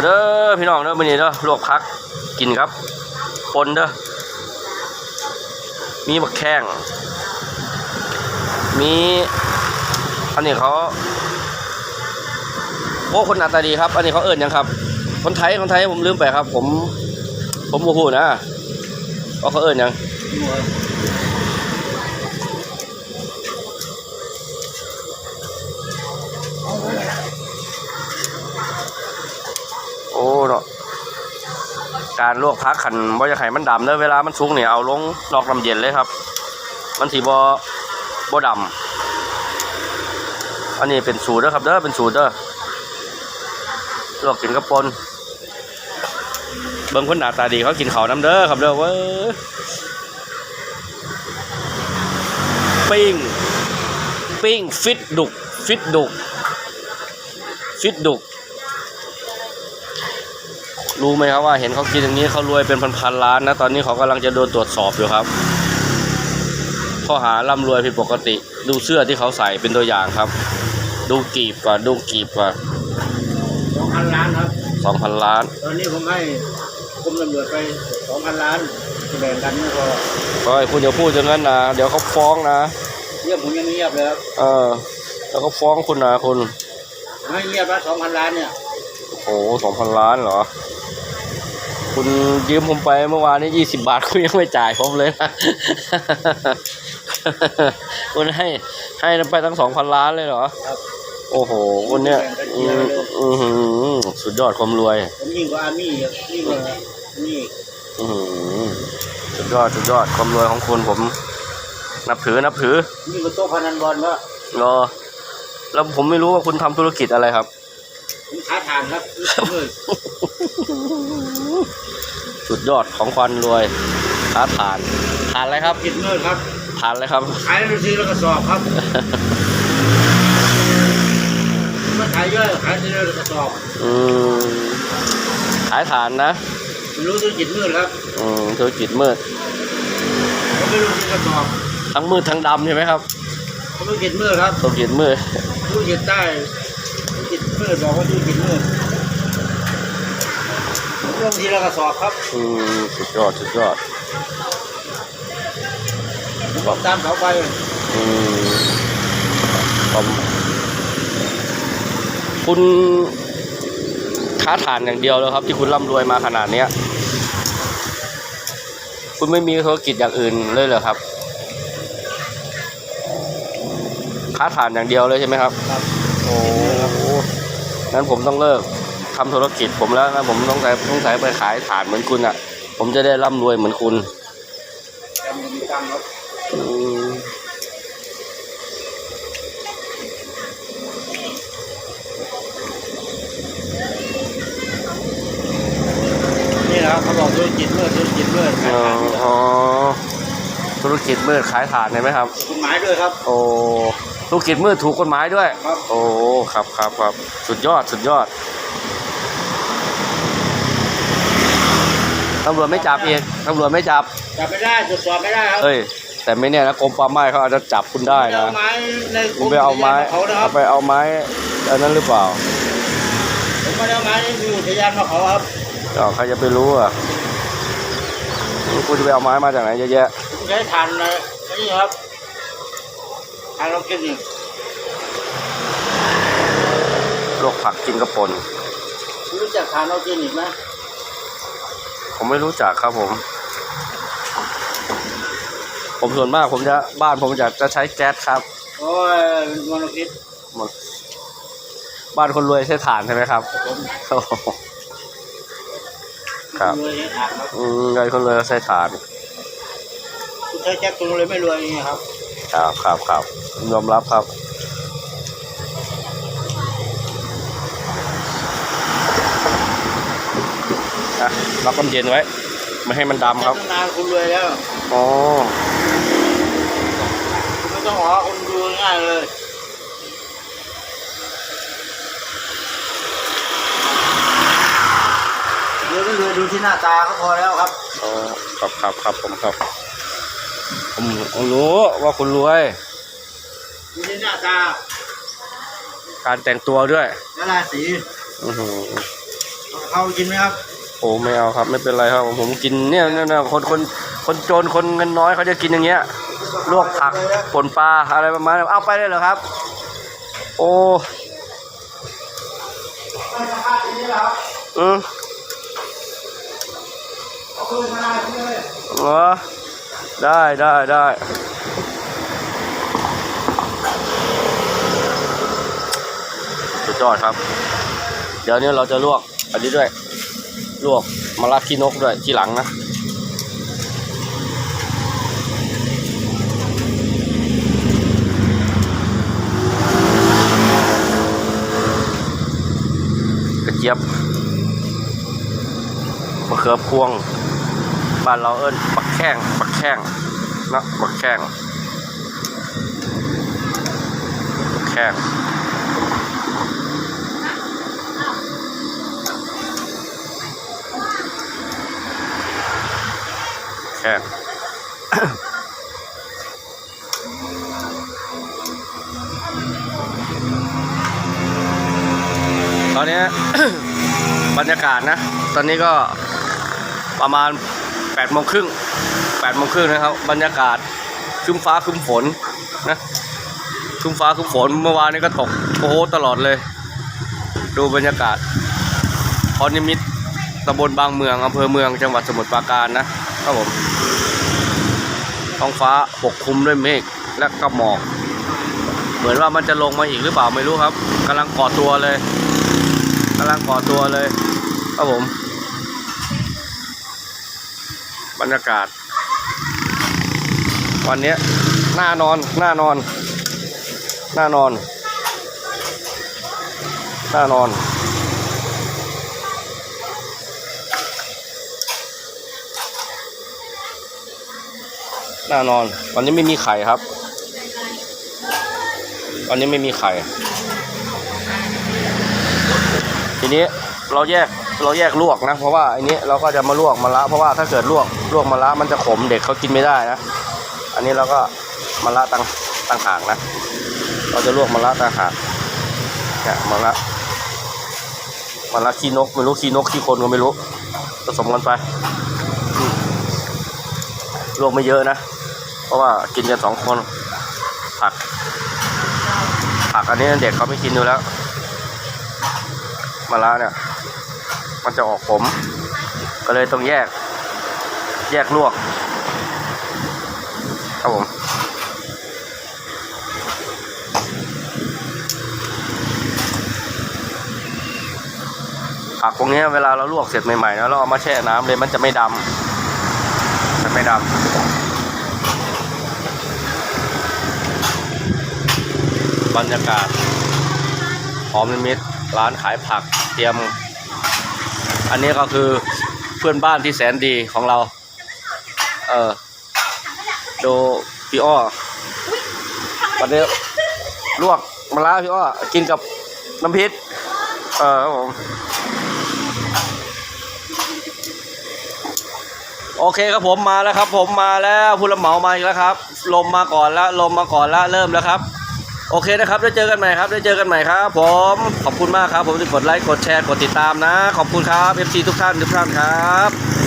มาเด้อพี่น้องเด้อมื้อนี้เด้อลวกพักกินครับปนเด้อมีบักแข้งมีอันนี้เขาโอ้คนหน้าตาดีครับ อันนี้เขาเอิ้นหยังครับ คนไทยคนไทยผมลืมไปครับ ผม ผมโมโหนะว่าเขาเอิ้นหยัง อ้เนาะการลวกพักขันบ่จะไข่มันดำเด้อเวลามันสุกเนี่ยเอาลงนอกน้ำเย็นเลยครับ มันสีบ่บ่ดำอันนี้เป็นสูตรเด้อครับเด้อเป็นสูตรเด้อลวกกินกับปนเบิ่งคนหนาตาดีเขากินเขาน้ำเด้อครับเด้อเว้ยปิ้งปิ้งฟิตดุกฟิตดุกฟิตดุก รู้ไหมครับว่าเห็นเขากินอย่างนี้เขารวยเป็นพันๆล้านนะ ตอนนี้เขากำลังจะโดนตรวจสอบอยู่ครับ ข้อหาร่ำรวยผิดปกติ ดูเสื้อที่เขาใส่เป็นตัวอย่างครับ ดูกีบก่อนดูกีบก่อนสองพันล้านครับสองพันล้าน ตอนนี้ผมให้กรมตำรวจไปสองพันล้านจะแบ่งกันไม่พอก็ให้คุณอย่าพูดอย่างนั้นนะเดี๋ยวเขาฟ้องนะเงียบผมยังเงียบเลยครับเออ แล้วเขาฟ้องคุณนะคุณผมให้เงียบแล้วสองพันล้านเนี่ยโอ้สองพันล้านเหรอ คุณยืมผมไปเมื่อวานนี้ยี่สิบาทคุณยังไม่จ่ายผมเลยนะ คุณให้ให้ไปตั้งสองพันล้านเลยเหรอ ครับ โอ้โหคนเนี้ยอืมอือหือสุดยอดความรวย ผมยิ่งกว่าอาร์มี่อีกยิ่งกว่านี่อือหือสุดยอดสุดยอดความรวยของคุณผม นับถือนับถือยิ่งกว่าโต๊ะพนันบอลก็รอแล้วผมไม่รู้ว่าคุณทำธุรกิจอะไรครับ ผมขายทานครับเมื่อสุดยอดของความรวยค้าฐานฐานอะไรครับกินเมื่อครับฐานอะไรครับขายแล้วซื้อแล้วก็สอบครับมาขายเยอะขายซื้อแล้วก็สอบอืมขายฐานนะผมรู้ธุรกิจมืดครับอืมธุรกิจมืดผมไม่รู้ซื้อกระสอบทั้งมืดทั้งดำใช่ไหมครับธุรกิจมืดครับธุรกิจมืดธุรกิจใต้ธุรกิจ มืดบอกว่าธุรกิจมืดผมลงทีละกระสอบครับอืมสุดยอดสุดยอดผมบอกตามเขาไปอืมผมคุณค้าฐานอย่างเดียวแล้วครับ ที่คุณร่ำรวยมาขนาดเนี้ย คุณไม่มีธุรกิจอย่างอื่นเลยเหรอครับ ค้าฐานอย่างเดียวเลยใช่ไหมครับ ครับ โอ้ งั้นผมต้องเลิกทำธุรกิจผมแล้วนะผมต้องใส่ต้องใส่ไปขายฐานเหมือนคุณอะ ผมจะได้ร่ำรวยเหมือนคุณจำมีตังค์ครับอืมนี่นะครับเขาบอกธุรกิจมืดธุรกิจมืดขายอ๋อทานอ๋อธุรกิจมืดขายฐานใช่ไหมครับกฎหมายด้วยครับ โอ้ ธุรกิจมืดถูกกฎหมายด้วย ครับ โอ้ครับครับครับสุดยอดสุดยอดตำรวจไม่จับเองตำรวจไม่จับจับไม่ได้ตรวจสอบไม่ได้ครับเอ้ย แต่ไม่เนี่ยนะกรมป่าไม้เขาอาจจะจับคุณได้ไม่เอานะไม้ในกรคุณมไปเอาไม้เขานะครัเอาบไปเอาไม้อันนั้นหรือเปล่าผมไม่ได้เอาไม้ในอุทยานมาเขาครับก็ใครจะไปรู้อะคุณจะไปเอาไม้มาจากไหนเยอะแยะ ผมใช้ทานนะนี่ครับ ทานเรากินนี่โรคผักกินกระปนรู้จักทานเรากินอีกไหมผมไม่รู้จักครับผม ผมส่วนมากผมจะบ้านผมจะจะใช้แก๊สครับโอ้ยมลพิษบ้านคนรวยใช้ถ่านใช่ไหมครับผมโอ้โหครับรวยใช้ทานครับอืมเงินคนรวยก็ใช้ถ่านคุณใช้แจ็คคุณเลยไม่รวยอย่างเงี้ยครับ ครับครับครับยอมรับครับอะล็อกน้ำเย็นไว้ ไม่ให้มันดำครับตั้งนานคุณรวยแล้วอ๋อคุณไม่ต้องหอคุณดูง่ายเลยเดี๋ยวไม่รวยดูที่หน้าตาก็พอแล้วครับอ๋อครับครับครับผมครับ ผมผมรู้ว่าคุณรวย ดูที่หน้าตาการแต่งตัวด้วยและราศีอือหือเอาเอากินไหมครับโอ้ไม่เอาครับ ไม่เป็นไรครับ ผมกินเนี่ยเนี่ยเนี่ยคนคนคนจนคนเงินน้อยเขาจะกินอย่างเงี้ย ลวกผักผลปลาอะไรประมาณนั้นเอาไปเลยเหรอครับ โอ้อืมเอาคืนมาได้ที่เลยเหรอ ได้ได้ได้สุดยอดครับ เดี๋ยวนี้เราจะลวกอันนี้ด้วย ลวกมะระขี้นกด้วยที่หลังนะกระเจี๊ยบมะเขือพวงบ้านเราเอิ้นปักแข้ง แข้งเนาะปักแข้งปักแข้งแข้งตอนนี้บรรยากาศนะ ตอนนี้ก็ประมาณ8ปดโมงครึ่ง แปดโมงครึ่งนะครับ บรรยากาศคึ้มฟ้าคึ้มฝนนะคึ้มฟ้าคึ้มฝนเมื่อวานนี้ก็ตกโอ้โหตลอดเลย ดูบรรยากาศพรนิมิตตำบลบางเมืองอำเภอเมืองจังหวัดสมุทรปราการนะครับผมท้องฟ้าปกคลุมด้วยเมฆและก็หมอกเหมือนว่ามันจะลงมาอีกหรือเปล่าไม่รู้ครับกำลังก่อตัวเลยกำลังก่อตัวเลยครับผม บรรยากาศ วันนี้ยน่านอนหน่านอน หน่านอนน่านอนน่านอน วันนี้ไม่มีไข่ครับ วันนี้ไม่มีไข่ ทีนี้เราแยกเราแยกลวกนะ เพราะว่าอันนี้เราก็จะมาลวกมะระเพราะว่าถ้าเกิดลวกลวกมะระมันจะขมเด็กเขากินไม่ได้นะ อันนี้เราก็มะระตั้งตั้งหากนะ เราจะลวกมะระตั้งหากเนี่ยมะระมะระขี้นกไม่รู้ขี้นกขี้คนก็ไม่รู้ผสมกันไปลวกไม่เยอะนะ เพราะว่ากินกันสองคนผัก ผักอันนี้เด็กเขาไม่กินอยู่แล้วมะระเนี่ย มันจะออกขมก็เลยต้องแยก แยกลวก ครับผมผักพวกนี้เวลาเราลวกเสร็จใหม่ๆนะเราเอามาแช่น้ำเลยมันจะไม่ดำจะไม่ดำบรรยากาศหอมนิมิตร้านขายผักเตรียม อันนี้ก็คือเพื่อนบ้านที่แสนดีของเรา เออ ดูพี่อ้อวันนี้ลวกมะระพี่อ้อกินกับน้ำพริกเออครับผมโอเคครับผมมาแล้วครับ ผมมาแล้วผู้รับเหมามาอีกแล้วครับ ลมมาก่อนแล้วลมมาก่อนแล้วเริ่มแล้วครับ โอเคนะครับได้เจอกันใหม่ครับได้เจอกันใหม่ครับ ผมขอบคุณมากครับ ผมที่กดไลค์กดแชร์กดติดตามนะ ขอบคุณครับ FC ทุกท่านทุกท่านครับ